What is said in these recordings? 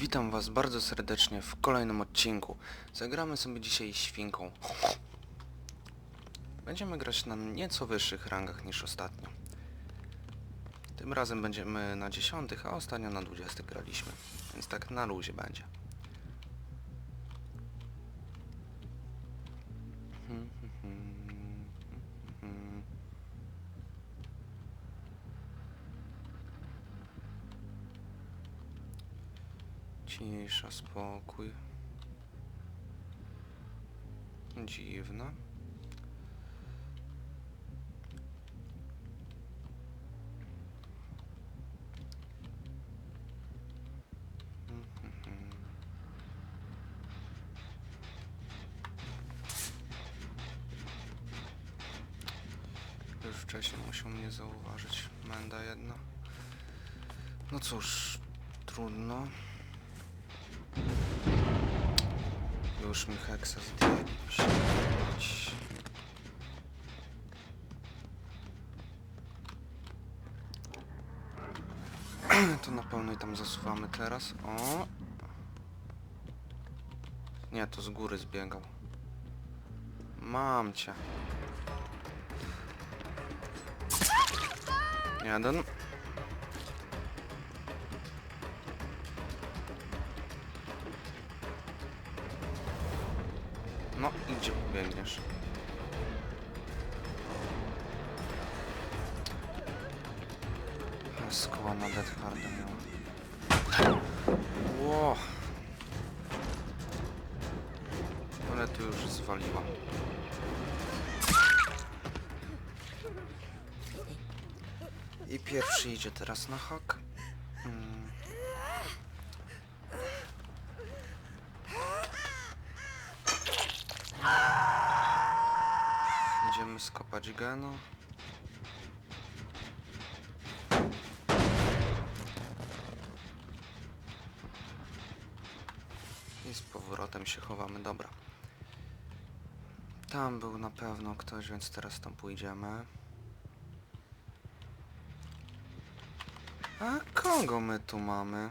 Witam was bardzo serdecznie w kolejnym odcinku. Zagramy sobie dzisiaj świnką. Będziemy grać na nieco wyższych rangach niż ostatnio. Tym razem będziemy na dziesiątych, a ostatnio na dwudziestych graliśmy. Więc tak na luzie będzie. Cisza, spokój. Dziwne. Już wcześniej musiał mnie zauważyć. Menda jedna. No cóż, trudno. Już mi heksa. Śmierć. To na pewno i tam zasuwamy teraz. O! Nie, to z góry zbiegał. Mam cię. Jeden. No, i gdzie pobiegniesz? Skoła na Dead Harda miała. Ło! Ale tu już zwaliła. I pierwszy idzie teraz na hak. Skopać geno. I z powrotem się chowamy, dobra. Tam był na pewno ktoś, więc teraz tam pójdziemy. A kogo my tu mamy?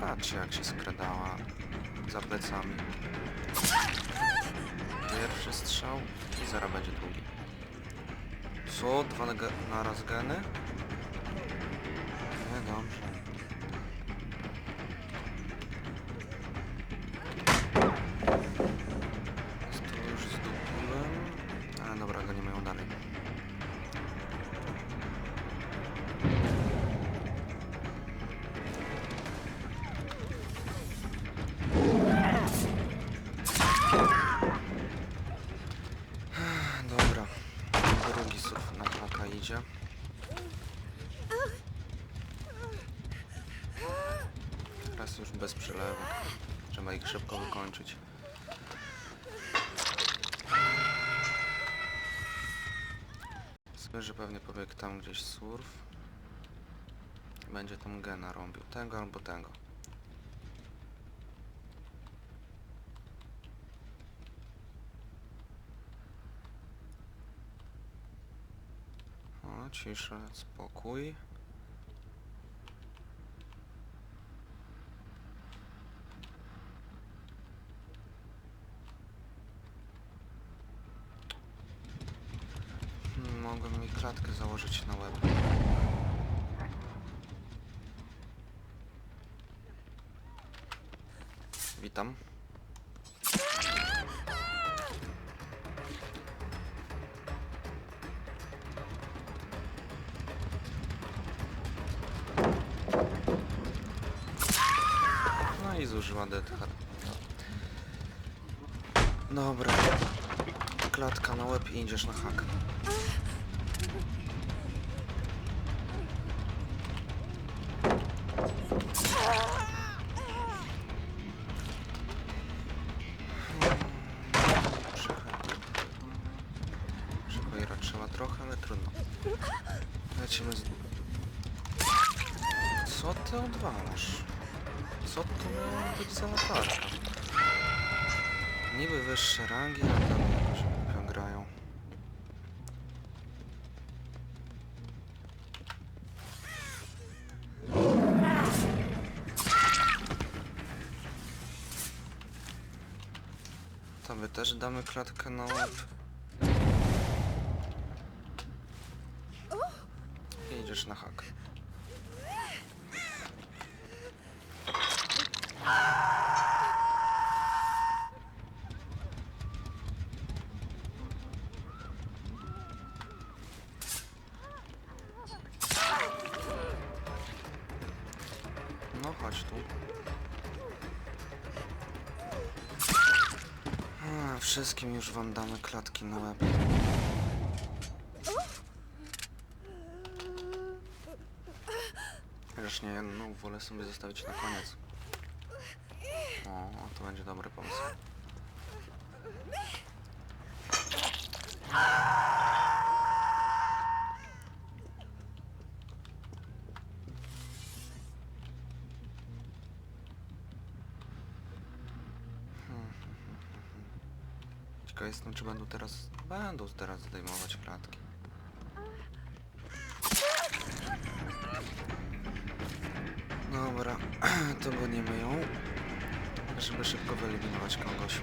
Patrzcie jak się skradała za plecami. Pierwszy strzał i zaraz będzie drugi. Co? Dwa ge naraz geny? Nie, dobrze. Jest tu już zdobyłem. Ale dobra, go nie mają dalej. Teraz już bez przelewek. Trzeba ich szybko wykończyć. Zwierzę pewnie pobiegł tam gdzieś surf. Będzie tam gena robił. Tego albo tego. O, cisza, spokój. Hmm, Mogłem mi klatkę założyć na łeb. Witam. No i zużyła Dead Hard. Dobra. Klatka na łeb i idziesz na hak. Przychojra trzeba trochę, ale trudno. Lecimy z... Co ty odwalasz? Co to miało być za latarka? Niby wyższe rangi, a tam Tobie też damy klatkę na łeb. I idziesz na hak. No chodź tu. A, wszystkim już wam damy klatki na łeb. Chociaż nie, no wolę sobie zostawić na koniec. O, to będzie dobry pomysł. Ciekaw jestem, czy będą teraz... Będą teraz zdejmować klatki. Dobra, to gonimy ją, żeby szybko wyeliminować kogoś.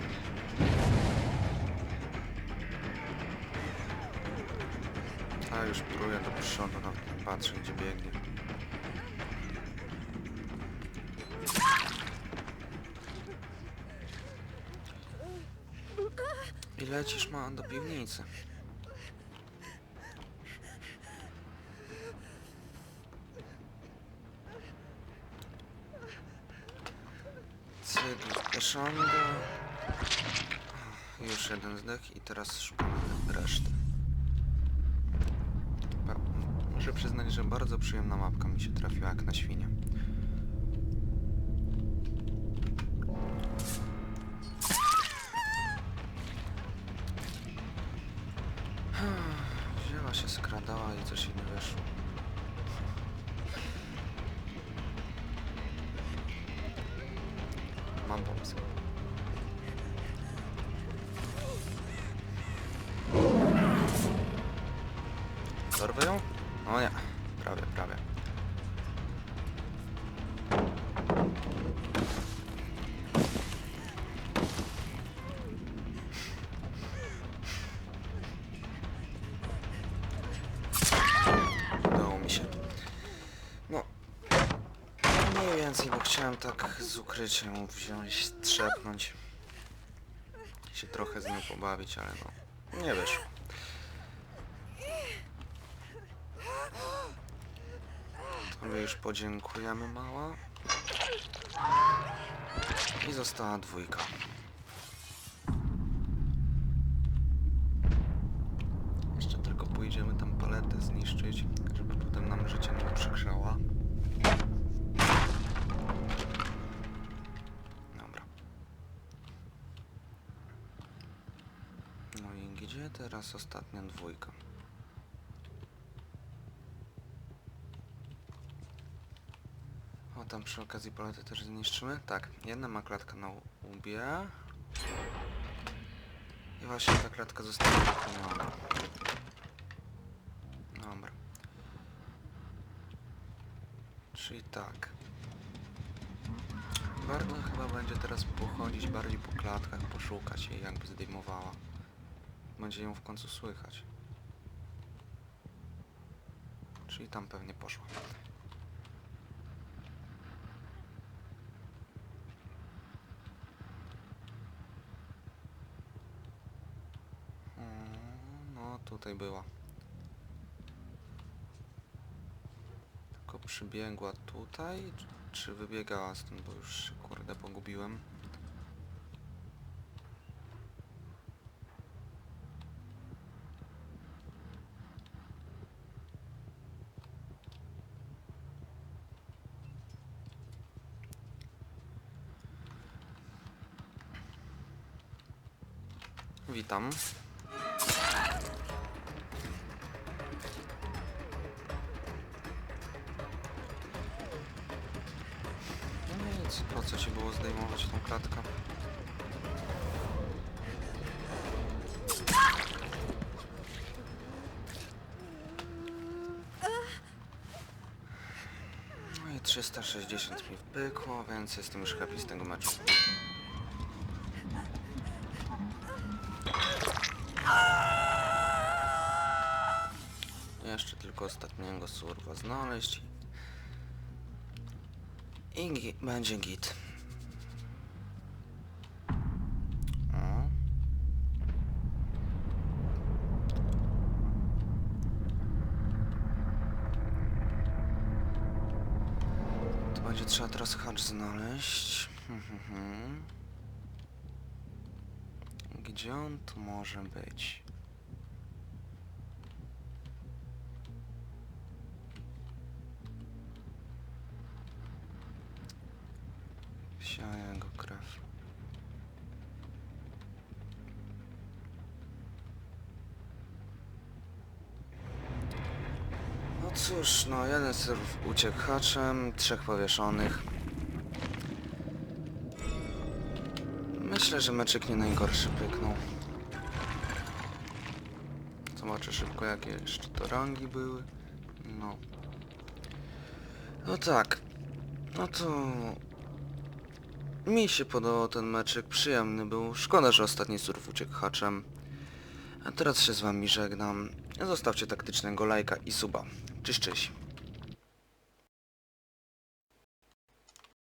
A już próję do przodu, no, patrzę gdzie biegnie. I lecisz ma do piwnicy. Cydl. Już jeden zdech i teraz szukamy reszty. Muszę przyznać, że bardzo przyjemna mapka mi się trafiła jak na świnie. Mam pomysł. Więcej, bo chciałem tak z ukrycia wziąć, strzepnąć. I się trochę z nią pobawić, ale no, nie wyszło. Tobie już podziękujemy, mała. I została dwójka. Jeszcze tylko pójdziemy tam paletę zniszczyć, żeby potem nam życie nie przegrzała. Teraz ostatnia dwójka? O, tam przy okazji paletę też zniszczymy. Tak, jedna ma klatkę na łbie. I właśnie ta klatka została wypełniona. Dobra. Czyli tak. Warto chyba będzie teraz pochodzić bardziej po klatkach, poszukać jej jakby zdejmowała. Będzie ją w końcu słychać. Czyli tam pewnie poszła. Mm, No, tutaj była. Tylko przybiegła tutaj, czy- wybiegała stąd, bo już się kurde pogubiłem. Witam. No nic, po co ci było zdejmować tą klatkę? No i 360 mi wpykło, więc jestem już happy z tego meczu. Tylko ostatniego surwa znaleźć. I gi będzie git. To będzie trzeba teraz hacz znaleźć. Gdzie on tu może być? Krew. No cóż, no jeden serw uciekł haczem, trzech powieszonych. Myślę, że meczek nie najgorszy pyknął. Zobaczę szybko jakie jeszcze to rangi były. No. No tak. No to... Mi się podobał ten meczek, przyjemny był. Szkoda, że ostatni surf uciekł haczem. A teraz się z wami żegnam. Zostawcie taktycznego lajka i suba. Cześć, cześć.